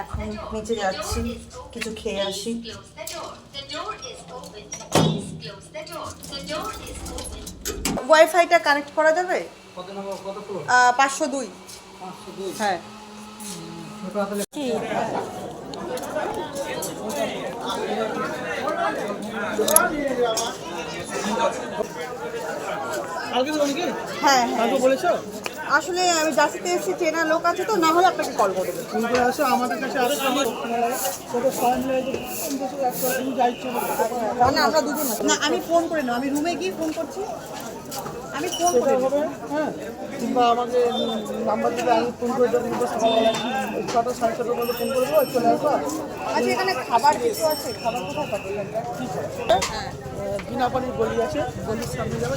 এখন নিচে যাচ্ছি কিছু খেয়ে আসি। ওয়াইফাইটা কানেক্ট করা যাবে? পাঁচশো দুই। হ্যাঁ। হ্যাঁ হ্যাঁ। বলেছ? আসলে আমি জার্সিতে এসেছি চেনা লোক আছে তো না হলে আপনাকে কল করে দেবো করে আসো আমাদের কাছে করো। না আমরা দুজন না আমি ফোন করে নেব আমি রুমে গিয়ে ফোন করছি। আমি ফোন করে হবে হ্যাঁ কিংবা আমাকে নাম্বার দিলে আমি ফোন করে দেবো কিংবা সকালবেলা ছটা সাড়ে ছটার মধ্যে ফোন করে দেবো চলে আসব। আচ্ছা এখানে খাবার কিছু আছে? খাবার কোথায় পাবো? ঠিক আছে। বিনাপানির গলি আছে গলির সামনে যাবে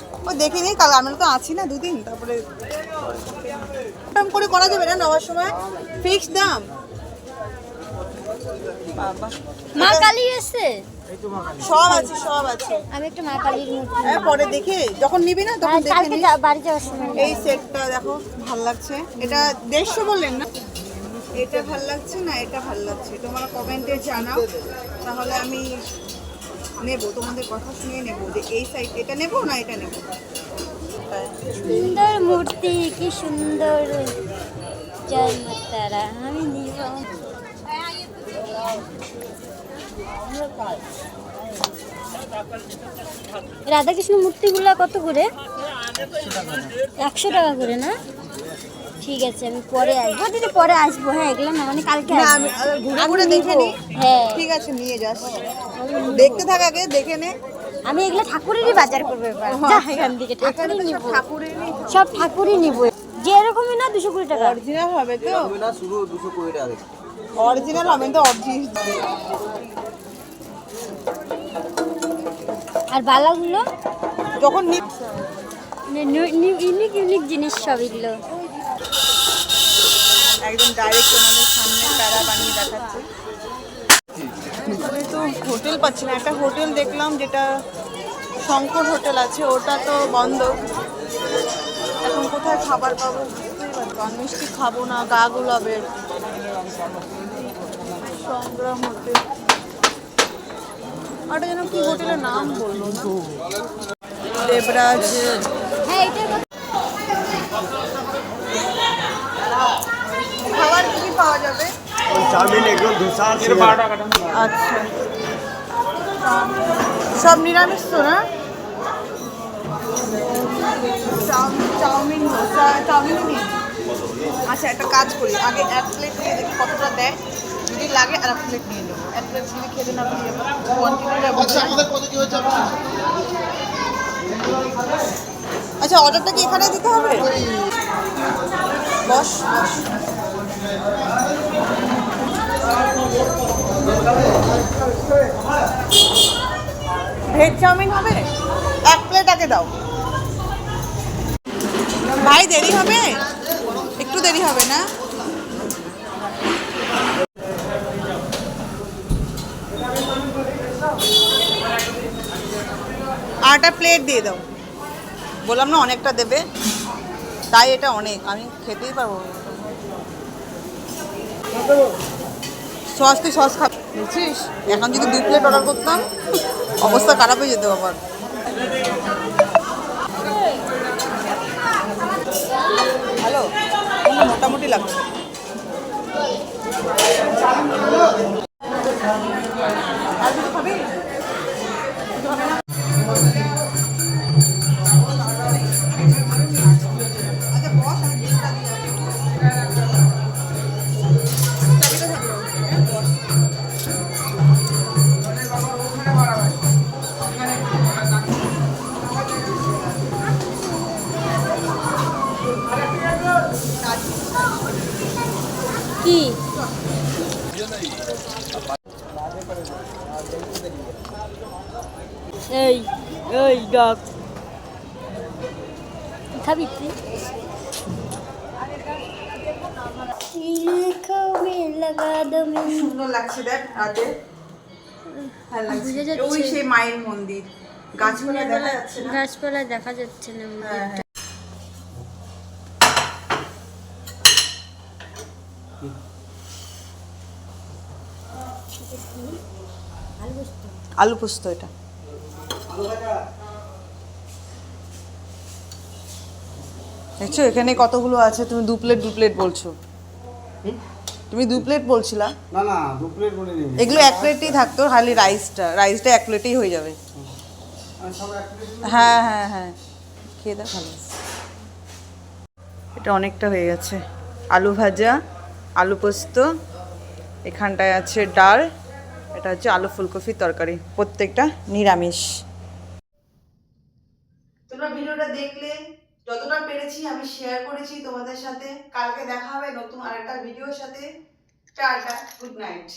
ও দেখে নিই কাল আমরা তো আছি না দুদিন তারপরে দাম করে করা যাবে না নেওয়ার সময়। ফিক্স দাম। বাবা। মা কালী এসছে? সব আছে সব আছে। আমি একটা মা কালীর মূর্তি হ্যাঁ পরে দেখে। যখন নিবি না তখন দেখে নিস। বাড়ি যাওয়ার সময় এই সেটটা দেখো ভালো লাগছে। এটা দেড়শো বললেন না? এটা ভালো লাগছে না এটা ভালো লাগছে। তোমরা কমেন্টে জানাও। তাহলে আমি নেব, তোমাদের কথা শুনে নেব যে এই সাইড এটা নেব না এটা নেব। সুন্দর মূর্তি, কি সুন্দর জয় আমি নিব। রাধাকৃষ্ণ মূর্তিগুলো কত করে? একশো টাকা করে, না? ঠিক আছে আমি পরে আসব। দিদি পরে আসব। হ্যাঁ এগুলো না মানে কালকে না আমি ঘুরে ঘুরে দেখে। নি। হ্যাঁ। ঠিক আছে নিয়ে যাস। দেখতে থাক আগে দেখে নে। আমি এগুলো ঠাকুরেরই বাজার করব এবার। এখান থেকে ঠাকুরই নিব সব ঠাকুরেরই। সব ঠাকুরই নিব। যে এরকমই না দুশো কুড়ি টাকা। অরিজিনাল হবে তো? না শুধু দুশো কুড়ি টাকা। অরিজিনাল হবে তো অরিজিনাল। আর বালাগুলো? যখন নি ইউনিক ইউনিক জিনিস সব এগুলো। একদম ডাইরেক্ট ওনাদের সামনে প্যারা বানিয়ে দেখাচ্ছে। এখানে তো হোটেল পাচ্ছি না, একটা হোটেল দেখলাম যেটা শঙ্কর হোটেল আছে, ওটা তো বন্ধ। এখন কোথায় খাবার পাবো মিষ্টি খাব না, গা গুলাবে। সংগ্রাম হোটেল। একটা যেন কি হোটেলের নাম বলল দেবরাজ হ্যাঁ এটার কথা খাবার কি কি পাওয়া যাবে? চাউমিন ধোসা আচ্ছা। সব নিরামিষ তো না? চাউমিন চাউমিন ধোসা চাউমিনও নিই। আচ্ছা একটা কাজ করি। আগে এক প্লেট নিয়ে দেখি কতটা দেয়। যদি লাগে আর এক প্লেট নিয়ে নেব। এক প্লেট যদি খেতে না পারি কোয়ান্টিটিটা আচ্ছা অর্ডারটা কি এখানে দিতে হবে? বস বস। ভেজ চাউমিন হবে? এক প্লেট আগে দাও। ভাই, দেরি হবে? একটু দেরি হবে না? আটা প্লেট দিয়ে দাও। বললাম না, অনেকটা দেবে। তাই এটা অনেক। আমি খেতেই পারব। সস তুই সস খা বুঝছিস এখন যদি দুই প্লেট অর্ডার করতাম, অবস্থা খারাপ হয়ে যেত আবার। হ্যালো, মোটামুটি লাগছে। এই এই ডাক খাবি লাগছে দেখ ওই সেই মায়ের মন্দির। গাছপালা দেখা যাচ্ছে না? আলু পোস্ত। এটা। দেখছ এখানে কতগুলো আছে? তুমি দু প্লেট দু প্লেট বলছো। তুমি দু প্লেট বলছিলা? না না দু প্লেট বলে দিন এগুলো এক প্লেটই থাকতো খালি রাইসটা। রাইসটা এক প্লেটেই হয়ে যাবে। হ্যাঁ হ্যাঁ হ্যাঁ খেয়ে দেখ ভালো এটা অনেকটা হয়ে গেছে। আলু ভাজা আলু পোস্ত এখানটায় আছে ডাল। এটা হচ্ছে আলু ফুলকপির তরকারি, প্রত্যেকটা নিরামিষ। তোমরা ভিডিওটা দেখলে, যতটা পেরেছি আমি শেয়ার করেছি তোমাদের সাথে। কালকে দেখা হবে নতুন আরেকটা ভিডিওর সাথে। Tata good night